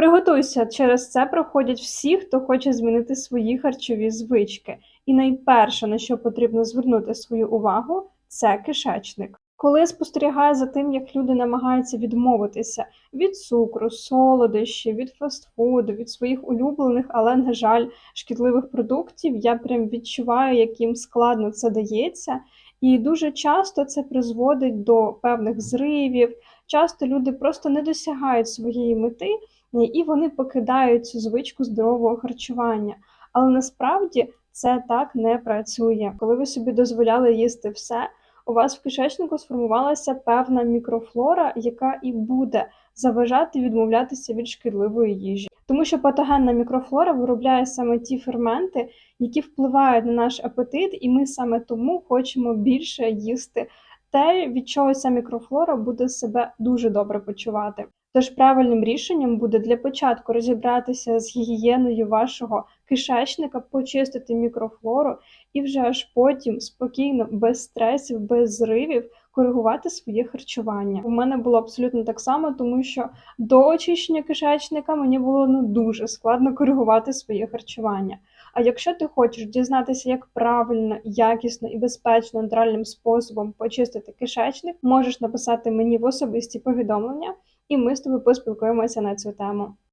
Приготуйся, через це проходять всі, хто хоче змінити свої харчові звички. І найперше, на що потрібно звернути свою увагу, це кишечник. Коли спостерігаю за тим, як люди намагаються відмовитися від цукру, солодощів, від фастфуду, від своїх улюблених, але, на жаль, шкідливих продуктів, я прям відчуваю, як їм складно це дається. І дуже часто це призводить до певних зривів. Часто люди просто не досягають своєї мети і вони покидають цю звичку здорового харчування. Але насправді це так не працює. Коли ви собі дозволяли їсти все, у вас в кишечнику сформувалася певна мікрофлора, яка і буде заважати відмовлятися від шкідливої їжі. Тому що патогенна мікрофлора виробляє саме ті ферменти, які впливають на наш апетит, і ми саме тому хочемо більше їсти те, від чого ця мікрофлора буде себе дуже добре почувати. Тож правильним рішенням буде для початку розібратися з гігієною вашого кишечника, почистити мікрофлору і вже аж потім спокійно, без стресів, без зривів коригувати своє харчування. У мене було абсолютно так само, тому що до очищення кишечника мені було ну дуже складно коригувати своє харчування. А якщо ти хочеш дізнатися, як правильно, якісно і безпечно натуральним способом почистити кишечник, можеш написати мені в особисті повідомлення, і ми з тобою поспілкуємося на цю тему.